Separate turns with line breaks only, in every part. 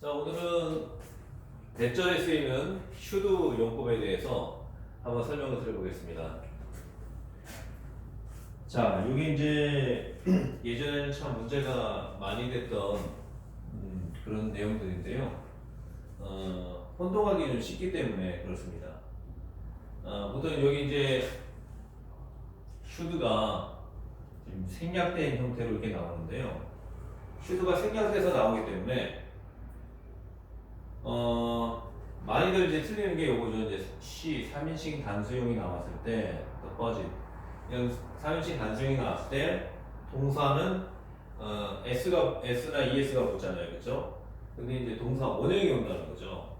자 오늘은 대절에 쓰이는 슈드 용법에 대해서 한번 설명을 드려보겠습니다. 자 여기 이제 예전에는 참 문제가 많이 됐던 음, 그런 내용들인데요. 어, 혼동하기 좀 쉽기 때문에 그렇습니다. 어, 보통 여기 이제 슈드가 생략된 형태로 이렇게 나오는데요. 슈드가 생략돼서 나오기 때문에 어 많이들 이제 틀리는 게 요거죠. 이제 C 3인칭 단수형이 나왔을 때 이런 3인칭 단수형이 나왔을 때 동사는 어 S가 S나 ES가 붙잖아요. 그렇죠? 근데 이제 동사 원형이 온다는 거죠.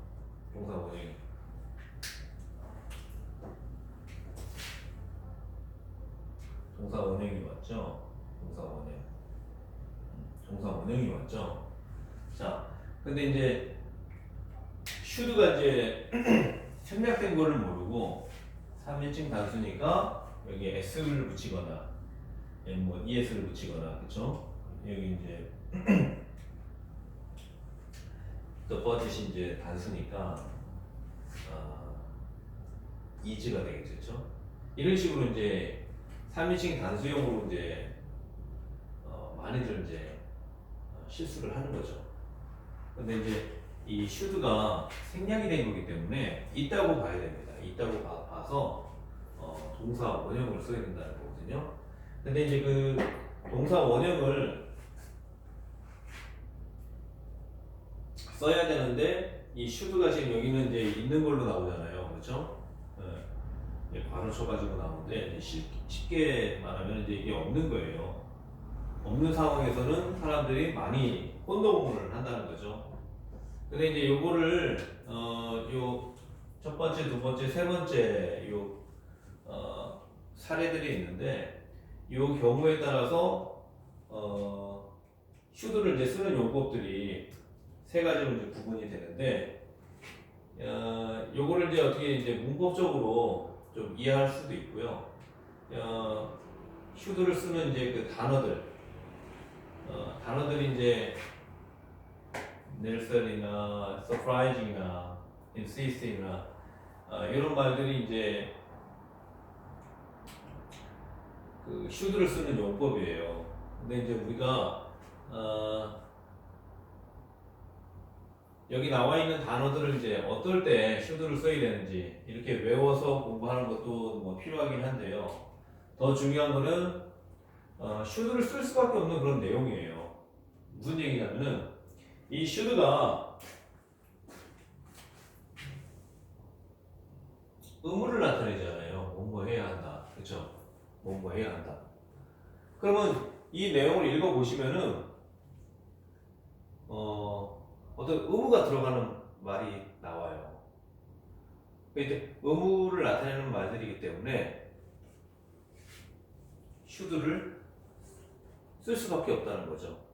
동사 원형이. 동사 원형이 맞죠? 동사 원형. 음, 동사 원형이 맞죠? 자, 근데 이제 슈드가 이제 생략된 거를 모르고 3인칭 단수니까 여기 s를 붙이거나 예, 뭐 es를 붙이거나 그쵸? 여기 이제 더 버짓이 이제 단수니까 아, is가 되겠죠 그쵸? 이런 식으로 이제 3인칭 단수형으로 이제 어, 많이들 이제 어, 실수를 하는 거죠 근데 이제 이 슈드가 생략이 된 거기 때문에 있다고 봐야 됩니다. 있다고 봐, 봐서 어, 동사 원형을 써야 된다는 거거든요. 근데 이제 그 동사 원형을 써야 되는데 이 슈드가 지금 여기는 이제 있는 걸로 나오잖아요. 그렇죠? 네. 바로 쳐가지고 나오는데 쉽, 쉽게 말하면 이제 이게 없는 거예요. 없는 상황에서는 사람들이 많이 혼동을 한다는 거죠. 근데 이제 요거를 어요 첫 번째, 두 번째, 세 번째 요 어 사례들이 있는데 요 경우에 따라서 어 슈드를 이제 쓰는 용법들이 세 가지로 이제 구분이 되는데 어 요거를 이제 어떻게 이제 문법적으로 좀 이해할 수도 있고요. 어 슈드를 쓰는 이제 그 단어들 어 단어들이 이제 넬슨이나 surprising이나 insisting이나 어, 이런 말들이 이제 그 슈드를 쓰는 용법이에요. 근데 이제 우리가 어, 여기 나와 있는 단어들을 이제 어떨 때 슈드를 써야 되는지 이렇게 외워서 공부하는 것도 뭐 필요하긴 한데요. 더 중요한 거는 어, 슈드를 쓸 수밖에 없는 그런 내용이에요. 무슨 얘기냐면은 이 슈드가 의무를 나타내잖아요. 뭐뭐 해야 한다. 그쵸? 뭐뭐 해야 한다. 그러면 이 내용을 읽어보시면은, 어, 어떤 의무가 들어가는 말이 나와요. 이제 의무를 나타내는 말들이기 때문에 슈드를 쓸 수밖에 없다는 거죠.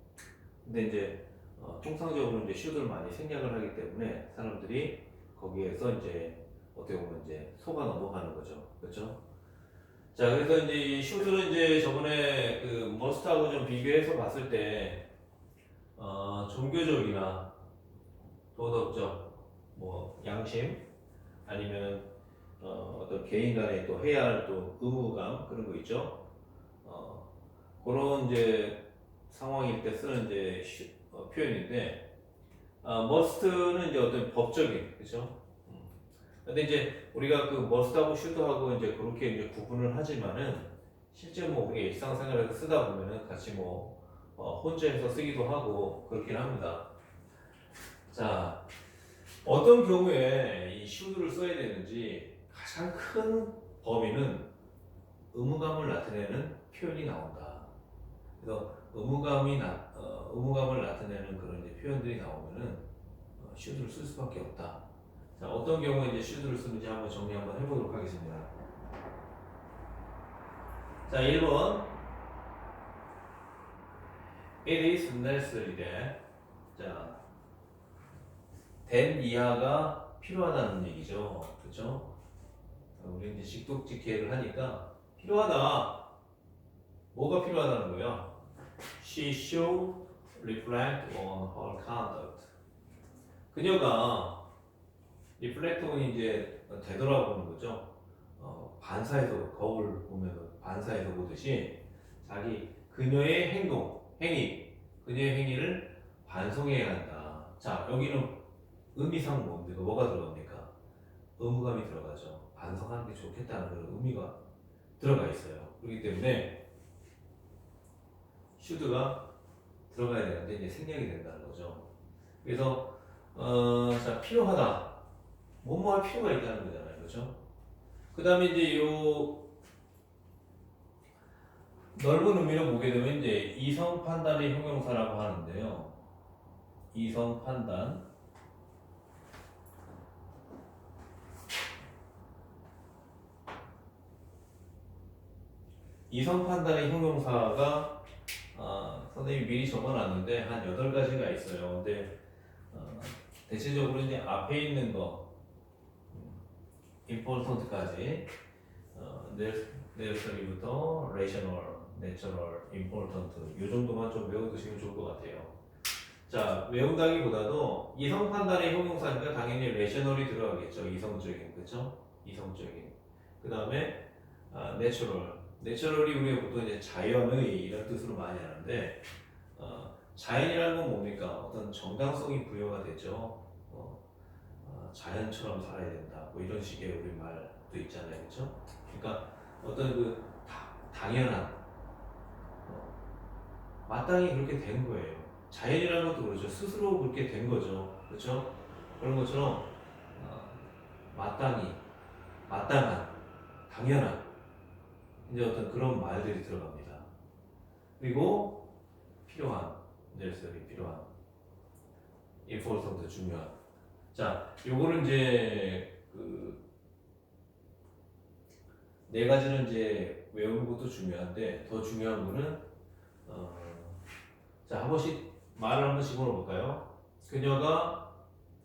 근데 이제 어, 통상적으로 이제 슈드를 많이 생략을 하기 때문에 사람들이 거기에서 이제 어떻게 보면 이제 속아 넘어가는 거죠. 그렇죠? 자, 그래서 이제 이 슈드는 이제 저번에 그 머스트하고 좀 비교해서 봤을 때 어, 종교적이나 도덕적 뭐 양심 아니면 어, 어떤 개인 간의 또 해야 할 또 의무감 그런 거 있죠. 어, 그런 이제 상황일 때 쓰는 이제 슈, 어, 표현인데 아, must는 이제 어떤 법적인 그죠? 음. 근데 이제 우리가 그 must하고 should하고 이제 그렇게 이제 구분을 하지만은 실제 뭐 우리 일상생활에서 쓰다 보면은 같이 뭐 어, 혼자해서 쓰기도 하고 그렇긴 합니다. 자 어떤 경우에 이 should를 써야 되는지 가장 큰 범위는 의무감을 나타내는 표현이 나온다. 그래서 의무감이 나, 어, 의무감을 나타내는 그런 이제 표현들이 나오면은 어, 슈드를 쓸 수밖에 없다. 자, 어떤 경우에 이제 슈드를 쓰는지 한번 정리 한번 해보도록 하겠습니다. 자, 1번. It is necessary that. 자, 된 이하가 필요하다는 얘기죠. 그쵸? 우리 이제 직독직해를 하니까 필요하다. 뭐가 필요하다는 거야? She should reflect on her conduct. 그녀가 리플렉터는 이제 되돌아보는 거죠. 어, 반사에서 거울 보면 반사에서 보듯이 자기 그녀의 행동, 행위, 그녀의 행위를 반성해야 한다. 자 여기는 의미상 뭡니까? 뭐가 들어갑니까? 의무감이 들어가죠. 반성하는 게 좋겠다는 그런 의미가 들어가 있어요. 그렇기 때문에 슈드가 들어가야 되는데 이제 생략이 된다는 거죠. 그래서 어, 자 필요하다. 뭐뭐 할 필요가 있다는 거잖아요. 그렇죠? 그 다음에 이제 요 넓은 의미로 보게 되면 이제 이성 판단의 형용사라고 하는데요. 이성 판단 이성 판단의 형용사가 아, 선생님이 미리 적어놨는데 한 8가지가 있어요. 근데 어, 대체적으로 이제 앞에 있는 거 important까지 어, necessary부터 rational, natural, important 이 정도만 좀 외워두시면 좋을 것 같아요. 자 외운다기보다도 이성 판단의 형용사니까 당연히 rational이 들어가겠죠. 이성적인 그렇죠? 이성적인. 그 다음에 아, natural, 내추럴이 우리가 보통 이제 자연의 이런 뜻으로 많이 하는데 어, 자연이라는 건 뭡니까? 어떤 정당성이 부여가 되죠. 어, 어, 자연처럼 살아야 된다. 뭐 이런 식의 우리 말도 있잖아요, 그렇죠? 그러니까 어떤 그 다, 당연한 어, 마땅히 그렇게 된 거예요. 자연이라는 것도 그렇죠. 스스로 그렇게 된 거죠, 그렇죠? 그런 것처럼 어, 마땅히 마땅한 당연한 이제 어떤 그런 말들이 들어갑니다. 그리고 필요한, necessary 필요한, important 중요한. 자, 요거는 이제 그 네 가지는 이제 외우는 것도 중요한데 더 중요한 거는 어, 자, 한 번씩 말을 한번 집어넣어 볼까요? 그녀가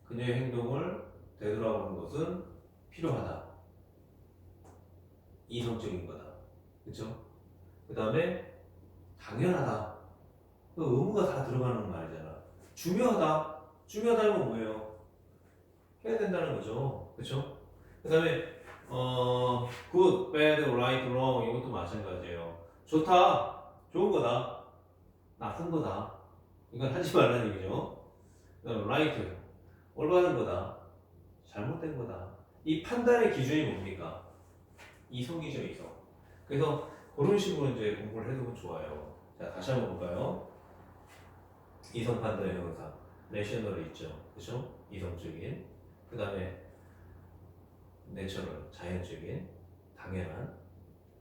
그녀의 행동을 되돌아보는 것은 필요하다. 이성적인 거다. 그쵸? 그 다음에 당연하다. 그 의무가 다 들어가는 말이잖아. 중요하다. 중요하다는 건 뭐예요? 해야 된다는 거죠. 그쵸? 그 다음에 어, good, bad, right, wrong 이것도 마찬가지예요. 좋다. 좋은 거다. 나쁜 거다. 이건 하지 말라는 얘기죠. 그 다음에 right. 올바른 거다. 잘못된 거다. 이 판단의 기준이 뭡니까? 이성이죠, 이성. 그래서 그런 식으로 이제 공부를 해두면 좋아요. 자, 다시 한번 볼까요? 이성 판단의 형사. 내셔널이 있죠. 그죠? 이성적인. 그 다음에 내처럴, 자연적인, 당연한.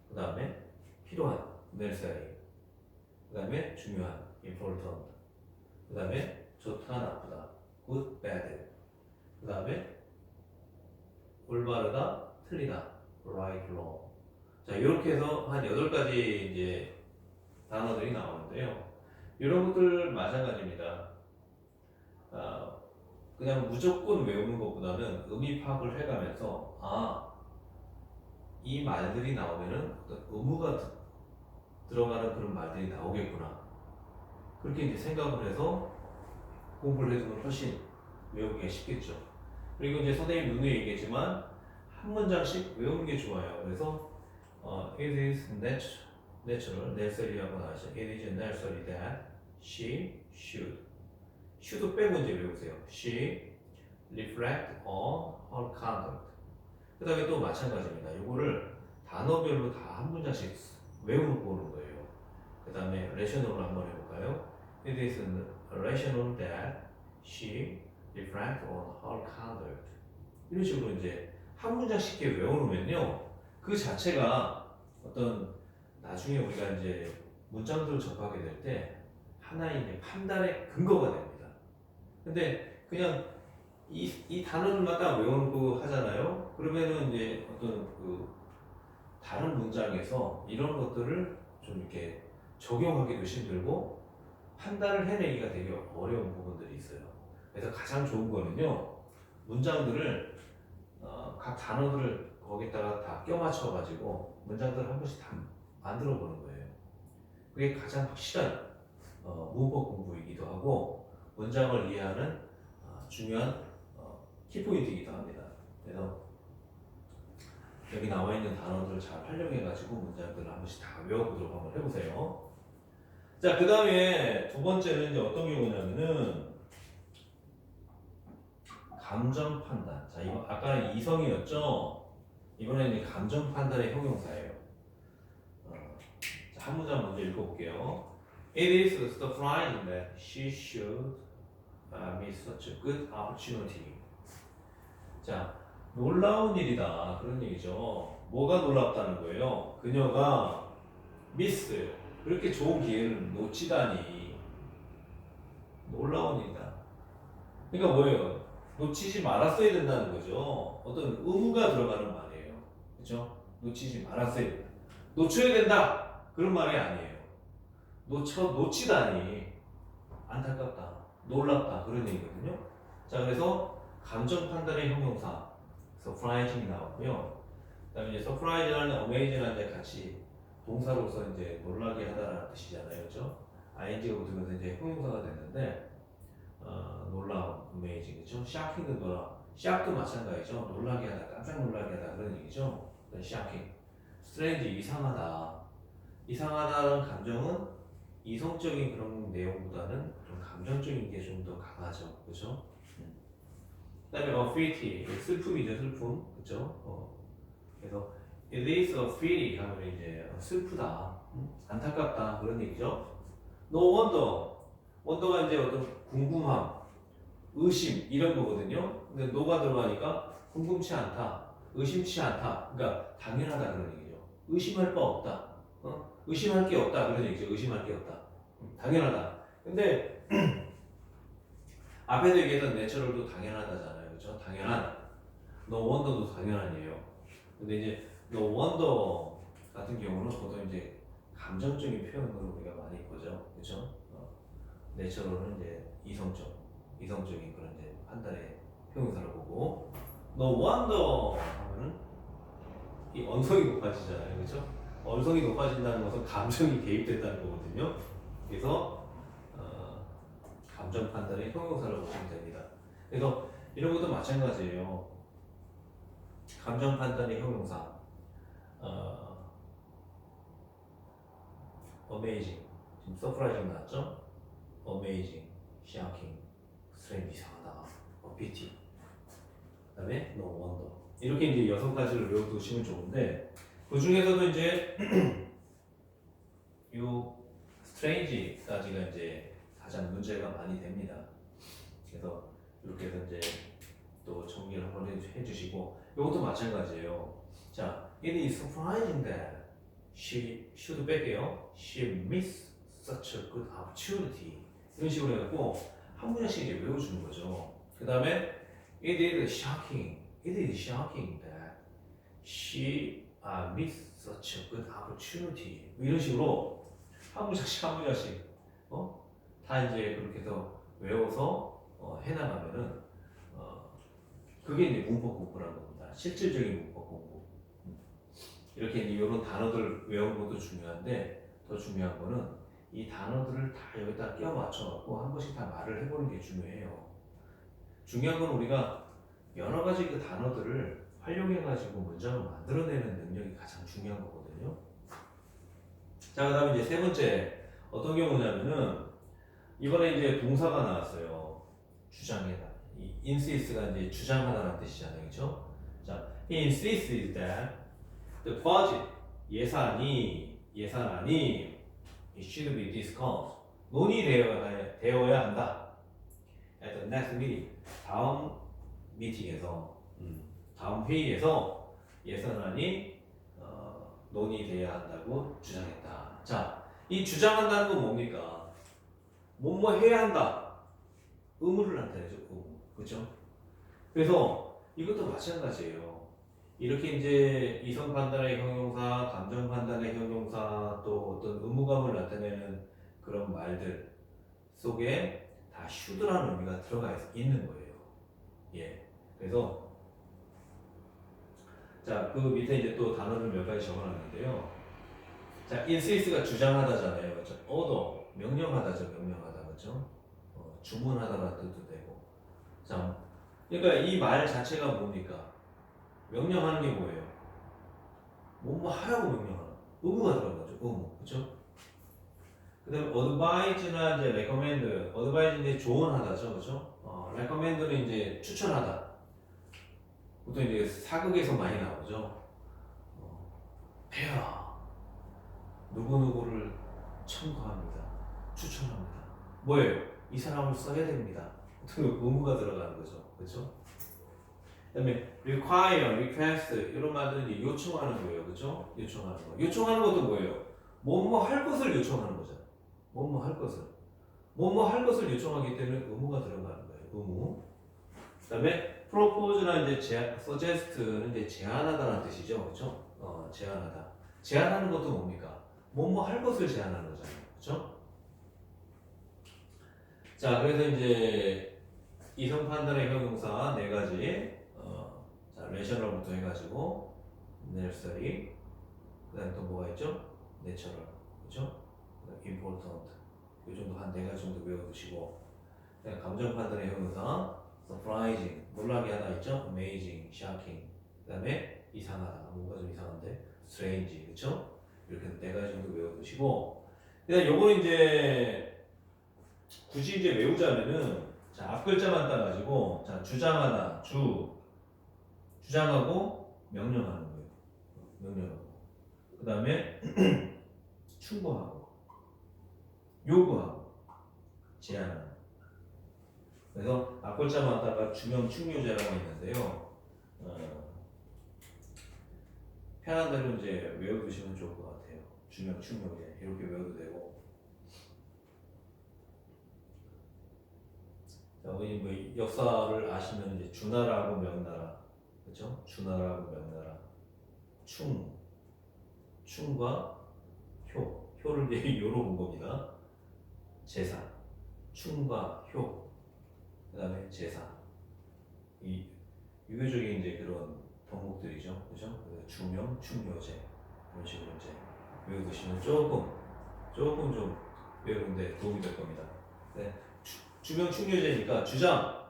그 다음에 필요한, necessary. 그 다음에 중요한, important. 그 다음에 좋다, 나쁘다. good, bad. 그 다음에 올바르다, 틀리다. right, wrong. 자, 이렇게 해서 한 8가지 이제 단어들이 나오는데요. 이런 것들 마찬가지입니다. 아, 그냥 무조건 외우는 것보다는 의미 파악을 해가면서, 아, 이 말들이 나오면은 의무가 드- 들어가는 그런 말들이 나오겠구나. 그렇게 이제 생각을 해서 공부를 해두면 훨씬 외우기가 쉽겠죠. 그리고 이제 선생님 눈에 얘기했지만, 한 문장씩 외우는 게 좋아요. 그래서 어, it is natural, natural, necessary 하고 나와서 it is necessary that she should. should 빼고 이제 외우세요. she reflect on her conduct. 그 다음에 또 마찬가지입니다. 이거를 단어별로 다 한 문장씩 외우는 보는 거예요. 그 다음에 rational로 한번 해볼까요? It is rational that she reflect on her conduct. 이런 식으로 이제 한 문장씩 외워놓으면요. 그 자체가 어떤 나중에 우리가 이제 문장들을 접하게 될 때 하나의 판단의 근거가 됩니다. 근데 그냥 이, 이 단어들만 딱 외워놓고 하잖아요. 그러면은 이제 어떤 그 다른 문장에서 이런 것들을 좀 이렇게 적용하기도 힘들고 판단을 해내기가 되게 어려운 부분들이 있어요. 그래서 가장 좋은 거는요. 문장들을 어, 각 단어들을 거기다가 다 껴맞춰 가지고 문장들을 한 번씩 다 만들어 보는 거예요. 그게 가장 확실한 어, 문법 공부이기도 하고 문장을 이해하는 어, 중요한 어, 키포인트이기도 합니다. 그래서 여기 나와 있는 단어들을 잘 활용해가지고 문장들을 한 번씩 다 외워보도록 한번 해보세요. 자, 그 다음에 두 번째는 이제 어떤 경우냐면은 감정 판단. 자, 이거 아까는 이성이었죠? 이번에는 감정 판단의 형용사예요. 어, 자, 한 문장 먼저 읽어볼게요. It is surprising that she should uh, miss such a good opportunity. 자, 놀라운 일이다. 그런 얘기죠. 뭐가 놀랍다는 거예요? 그녀가 미스, 그렇게 좋은 기회를 놓치다니. 놀라운 일이다. 그러니까 뭐예요? 놓치지 말았어야 된다는 거죠. 어떤 의무가 들어가는 말이에요. 그렇죠? 놓치지 말았어야 된다. 놓쳐야 된다. 그런 말이 아니에요. 놓쳐 놓치다니 안타깝다, 놀랍다 그런 얘기거든요. 자 그래서 감정 판단의 형용사 surprising이 나왔고요. 그다음에 이제 surprise라는 amazing한테 같이 동사로서 이제 놀라게 하다라는 뜻이잖아요, 그렇죠? ing가 붙으면서 이제 형용사가 됐는데 어, 놀라운, amazing, 그렇죠? shocking도 놀라, shock도 마찬가지죠. 놀라게 하다, 깜짝 놀라게 하다 그런 얘기죠. Shocking, strange 이상하다. 이상하다는 감정은 이성적인 그런 내용보다는 좀 감정적인 게 좀 더 강하죠, 그렇죠? 그다음에 어 pity 슬픔이죠, 슬픔, 그렇죠? 어. 그래서 it is a pity 하면 이제 슬프다, 음? 안타깝다 그런 얘기죠. No wonder, wonder가 이제 어떤 궁금함, 의심 이런 거거든요. 근데 no가 들어가니까 궁금치 않다, 의심치 않다, 그러니까 당연하다 그런 얘기죠. 의심할 바 없다, 어? 의심할 게 없다 그런 얘기죠. 의심할 게 없다. 음, 당연하다. 근데 앞에서 얘기했던 내처럴도 당연하다잖아요. 그렇죠? 당연한. no wonder도 당연한이에요. 근데 이제 no wonder 같은 경우는 보통 이제 감정적인 표현으로 우리가 많이 보죠. 그렇죠? 어, 내처럴은 이제 이성적, 이성적인 그런 이제 판단의 형용사를 보고 wonder 하면은 이 언성이 높아지잖아요. 그렇죠? 언성이 높아진다는 것은 감정이 개입됐다는 거거든요. 그래서 어, 감정 판단의 형용사를 보시면 됩니다. 그래서 이런 것도 마찬가지예요. 감정 판단의 형용사. 어, amazing. 지금 surprising 나왔죠? amazing, shocking, strange 이상하다, 어, pity. 그 다음에 no wonder. 이렇게 이제 여섯 가지를 외워두시면 좋은데 그 중에서도 이제 요 strange까지가 이제 가장 문제가 많이 됩니다. 그래서 이렇게 해서 이제 또 정리를 한번 해- 해주시고 이것도 마찬가지예요. 자, it is surprising that she should 뺄게요. She missed such a good opportunity. 이런 식으로 해갖고 한 문장씩 이제 외워주는 거죠. 그 다음에 it is shocking. It is shocking that she uh, missed such a good opportunity. 뭐 이런 식으로 한 문장씩 한 문장씩 어? 다 이제 그렇게 해서 외워서 어, 해나가면은 어, 그게 이제 문법 공부라는 겁니다. 실질적인 문법 공부. 음. 이렇게 이제 이런 단어들 외우는 것도 중요한데 더 중요한 거는 이 단어들을 다 여기다 끼워 맞춰갖고 한 번씩 다 말을 해보는 게 중요해요. 중요한 건 우리가 여러 가지 그 단어들을 활용해가지고 문장을 만들어내는 능력이 가장 중요한 거거든요. 자, 그 다음에 이제 세 번째 어떤 경우냐면은 이번에 이제 동사가 나왔어요. 이 insist가 이제 주장하다라는 뜻이잖아요. 그죠? 자, he insists that the budget 예산이 예산안이 should be discussed 논의되어야 되어야 한다. at the next meeting 다음 미팅에서 음, 다음 회의에서 예산안이 어, 논의돼야 한다고 주장했다. 자, 이 주장한다는 건 뭡니까? 뭐뭐 해야 한다. 의무를 나타내죠. 의무. 그렇죠? 그래서 이것도 마찬가지예요. 이렇게 이제 이성 판단의 형용사, 감정 판단의 형용사, 또 어떤 의무감을 나타내는 그런 말들 속에 다 should라는 의미가 들어가 있- 있는 거예요. 예. 그래서 자, 그 밑에 이제 또 단어를 몇 가지 적어놨는데요. 자, insist가 주장하다잖아요. 그렇죠? order, 명령하다죠. 명령하다. 그렇죠? 어, 주문하다라는 뜻도 되고. 자, 그러니까 이 말 자체가 뭡니까? 명령하는 게 뭐예요? 뭐뭐 하라고 명령하는 의무가 들어간 거죠. 의무, 그렇죠? 그 다음에 advise나 이제 recommend, 이제 조언하다죠, 그렇죠? 어, recommend는 이제 추천하다. 보통 이제 사극에서 많이 나오죠. 어, 폐하 누구 누구를 청구합니다, 추천합니다. 뭐예요? 이 사람을 써야 됩니다. 보통 의무가 들어가는 거죠, 그렇죠? 그다음에 require, request 이런 말들은 요청하는 거예요, 그렇죠? 요청하는 거. 요청하는 것도 뭐예요? 뭐뭐 할 것을 요청하는 거잖아요. 뭐뭐 할 것을. 뭐뭐 할 것을 요청하기 때문에 의무가 들어가는 거예요. 의무. 그다음에 propose나 이제 제안, suggest는 이제 제안하다라는 뜻이죠, 그렇죠? 어, 제안하다. 제안하는 것도 뭡니까? 뭐뭐 할 것을 제안하는 거잖아요, 그렇죠? 자, 그래서 이제 이성 판단의 형용사 네 가지. 어, 자, 레셔널부터 해 가지고 necessary. 그다음 또 뭐가 있죠? natural, 그렇죠? important. 이 정도 한 네 가지 정도 외워 두시고. 그다음 감정 판단의 형용사 surprising, 놀라게 하다 있죠? amazing, shocking. 그 다음에 이상하다, 뭔가 좀 이상한데 strange, 그렇죠? 이렇게 네 가지 정도 외워두시고. 그다음 요거는 이제 굳이 이제 외우자면은 자, 앞 글자만 따가지고 자, 주장하다, 주 주장하고 명령하는 거예요. 명령하고. 그 다음에 충고하고 요구하고 제안하는. 그래서 앞 글자만 따가 주명 충요제라고 있는데요. 어, 편한 대로 이제 외워두시면 좋을 것 같아요. 주명 충요제 이렇게 외워도 되고. 자, 우리 뭐 역사를 아시면 이제 주나라하고 명나라, 그렇죠? 주나라하고 명나라, 충, 충과 효, 효를 이제 요로 본 겁니다. 제사, 충과 효, 그 다음에 제사, 이 유교적인 이제 그런 덕목들이죠? 그래서 주명, 충효제 이런 식으로 이제 외우시면 조금, 조금 좀 외우는데 도움이 될 겁니다. 네. 주명 충료제니까 주장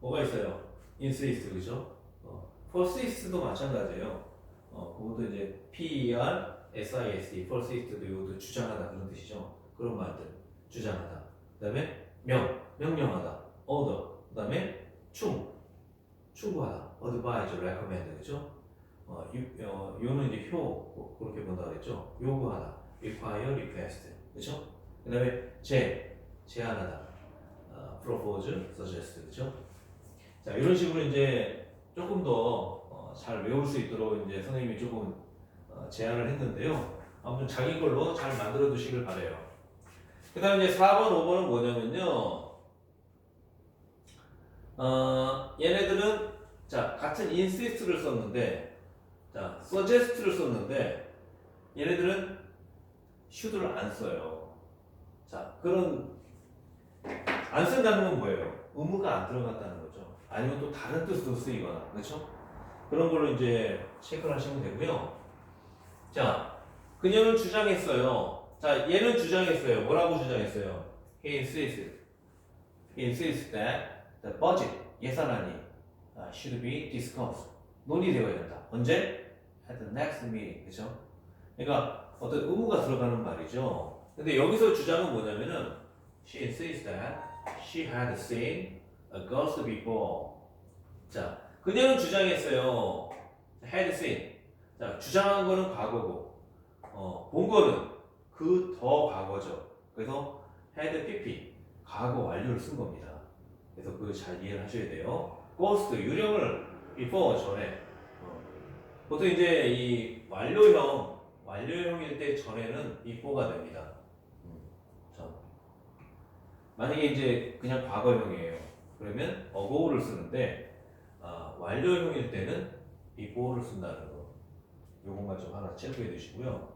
뭐가 있어요? insist 그죠? 어, persist도 마찬가지예요. 어, 그것도 이제 P R S I S E persist도 이것도 주장하다 그런 뜻이죠. 그런 말들 주장하다. 그 다음에 명 명령하다. order. 그 다음에 충 충고하다. advise, recommend 그죠? 어, 유, 어, 요는 이제 효 그렇게 본다 그랬죠. 요구하다. require, request 그죠? 그 다음에 제 제안하다, 어, propose, suggest, 그렇죠? 자 이런 식으로 이제 조금 더잘 외울 수 있도록 이제 선생님이 조금 어, 제안을 했는데요. 아무튼 자기 걸로 잘 만들어 두시길 바래요. 그 다음 이제 4번, 5번은 뭐냐면요. 어, 얘네들은 자 같은 insist를 썼는데, 자 suggest를 썼는데 얘네들은 should를 안 써요. 자 그런 안 쓴다는 건 뭐예요? 의무가 안 들어갔다는 거죠. 아니면 또 다른 뜻으로 쓰이거나, 그렇죠? 그런 걸로 이제 체크를 하시면 되고요. 자, 그녀는 주장했어요. 자, 얘는 주장했어요. 뭐라고 주장했어요? He insisted. He insisted that the budget, 예산안이 uh, should be discussed. 논의되어야 된다. 언제? At the next meeting. 그렇죠? 그러니까 어떤 의무가 들어가는 말이죠. 근데 여기서 주장은 뭐냐면은 She insists that she had seen a ghost before. 자, 그녀는 주장했어요. had seen. 자, 주장한 거는 과거고, 어, 본 거는 그 더 과거죠. 그래서 had pp 과거 완료를 쓴 겁니다. 그래서 그거 잘 이해를 하셔야 돼요. ghost 유령을 before 전에. 어, 보통 이제 이 완료형 완료형일 때 전에는 before가 됩니다. 음, 전. 만약에 이제 그냥 과거형이에요. 그러면 어고를 쓰는데 아, 완료형일 때는 before를 쓴다는 거. 요것만 좀 하나 체크해 두시고요.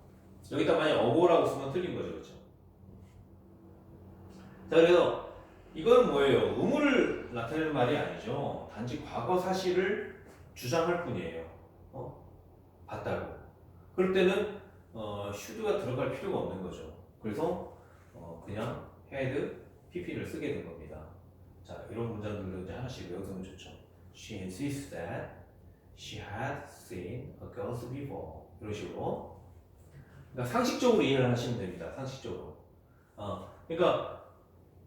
여기다 만약 어고라고 쓰면 틀린 거죠, 그렇죠? 자, 그래서 이건 뭐예요? 의무를 나타내는 말이 아니죠. 단지 과거 사실을 주장할 뿐이에요. 어? 봤다고. 그럴 때는 어, should가 들어갈 필요가 없는 거죠. 그래서 어, 그냥 had pp를 쓰게 된 겁니다. 자, 이런 문장들도 이제 하나씩 외워두면 좋죠. She insists that she had seen a ghost before. 이런 식으로. 그러니까 상식적으로 이해를 하시면 됩니다. 상식적으로. 어, 그러니까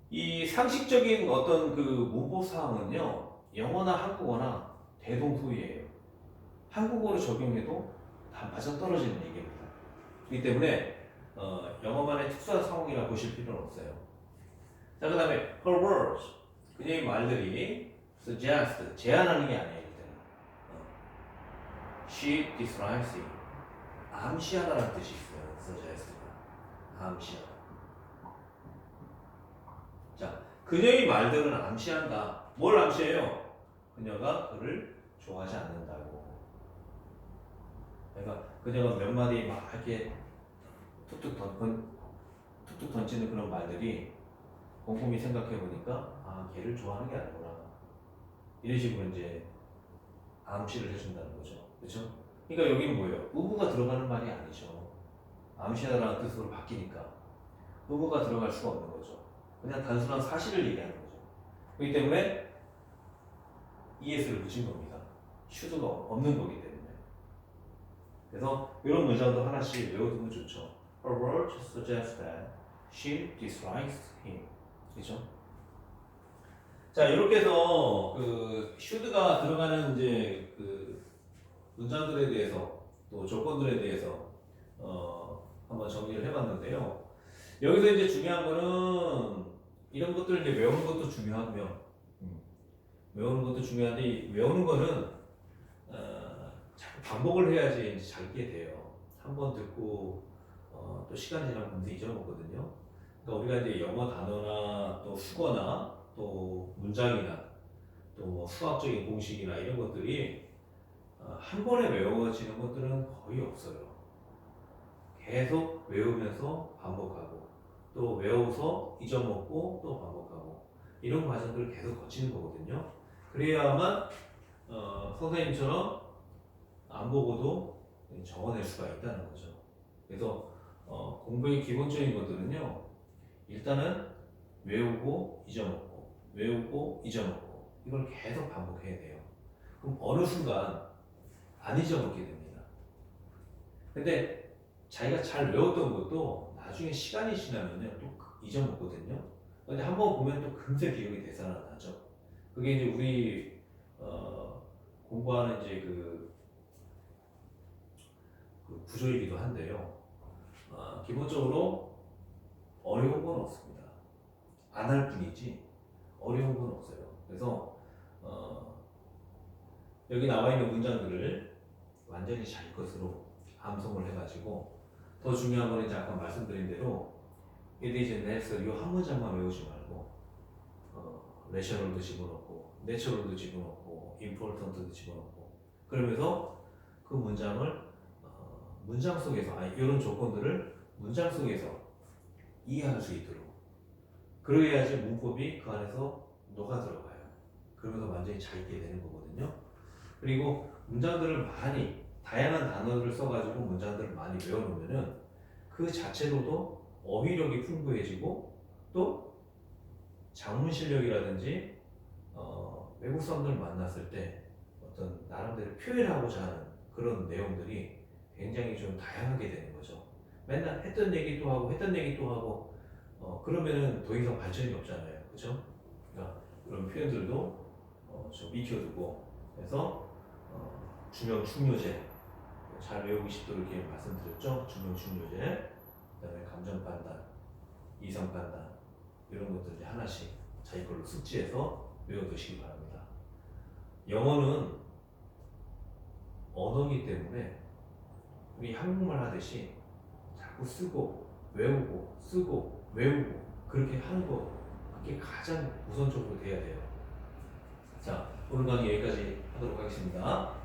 이 상식적인 어떤 그 문법 사항은요, 영어나 한국어나 대동소이예요. 한국어로 적용해도 다 맞아 떨어지는 얘기입니다. 그렇기 때문에 어, 영어만의 특수한 상황이라 보실 필요는 없어요. 자, 그 다음에 her words, 그녀의 말들이 suggest, 제안하는 게 아니에요. 어. She dislikes it. 암시하다라는 뜻이 있어요. suggest가. 암시하다. 자, 그녀의 말들은 암시한다. 뭘 암시해요? 그녀가 그를 좋아하지 않는다고. 그러니까 그녀가 몇 마디 막 이렇게 툭툭 던, 툭툭 던지는 그런 말들이 곰곰이 생각해 보니까 아 걔를 좋아하는 게 아니구나 이런 식으로 이제 암시를 해준다는 거죠 그렇죠? 그러니까 여기는 뭐예요? 의무가 들어가는 말이 아니죠 암시하다라는 뜻으로 바뀌니까 의무가 들어갈 수가 없는 거죠 그냥 단순한 사실을 얘기하는 거죠. 그렇기 때문에 ES를 붙인 겁니다. 슈드가 없는 거기 때문에. 그래서 이런 문장도 하나씩 외워두면 좋죠. Her words suggest that she dislikes him. 그죠? 자, 이렇게 해서 그 should가 들어가는 이제 그 문장들에 대해서 또 조건들에 대해서 어 한번 정리를 해봤는데요. 여기서 이제 중요한 거는 이런 것들을 이제 외우는 것도 중요하고요. 음, 외우는 것도 중요한데 이 외우는 거는 어, 반복을 해야지 이제 잘 있게 돼요. 한 번 듣고 어, 또 시간 지나면 금세 잊어먹거든요. 그러니까 우리가 이제 영어 단어나 또 수거나 또 문장이나 또 뭐 수학적인 공식이나 이런 것들이 어, 한 번에 외워지는 것들은 거의 없어요. 계속 외우면서 반복하고 또 외워서 잊어먹고 또 반복하고 이런 과정들을 계속 거치는 거거든요. 그래야만 어, 선생님처럼 안 보고도 적어낼 수가 있다는 거죠. 그래서 어, 공부의 기본적인 것들은요. 일단은 외우고 잊어먹고 외우고 잊어먹고 이걸 계속 반복해야 돼요. 그럼 어느 순간 안 잊어먹게 됩니다. 근데 자기가 잘 외웠던 것도 나중에 시간이 지나면요 또 잊어먹거든요. 근데 한 번 보면 또 금세 기억이 되살아나죠. 그게 이제 우리 어, 공부하는 이제 그, 그 구조이기도 한데요. 어, 기본적으로 어려운 건 없습니다. 안 할 뿐이지 어려운 건 없어요. 그래서 어, 여기 나와 있는 문장들을 완전히 자기 것으로 암송을 해가지고 더 중요한 건 이제 아까 말씀드린 대로 it is necessary 이한 문장만 외우지 말고 어, rational도 집어넣고 natural도 집어넣고 important도 집어넣고 그러면서 그 문장을 어, 문장 속에서 아니 이런 조건들을 문장 속에서 이해할 수 있도록 그래야지 문법이 그 안에서 녹아 들어가요. 그러면서 완전히 잘 있게 되는 거거든요. 그리고 문장들을 많이 다양한 단어를 써가지고 문장들을 많이 외워놓으면은 그 자체로도 어휘력이 풍부해지고 또 장문 실력이라든지 어, 외국 사람들 만났을 때 어떤 나름대로 표현하고자 하는 그런 내용들이 굉장히 좀 다양하게 되는 거죠. 맨날 했던 얘기 또 하고 했던 얘기 또 하고 어, 그러면은 더 이상 발전이 없잖아요. 그죠? 그러니까 그런 표현들도 어, 좀 익혀두고 그래서 어, 중요 충요제 잘 외우고 싶도록 이렇게 말씀드렸죠. 중요 충요제 그다음에 감정 판단, 이성 판단 이런 것들 이제 하나씩 자기 걸로 숙지해서 외워두시기 바랍니다. 영어는 언어이기 때문에 우리 한국말 하듯이 자꾸 쓰고 외우고 쓰고 외우고 그렇게 하는 거 그게 가장 우선적으로 돼야 돼요. 자 오늘 강의 여기까지 하도록 하겠습니다.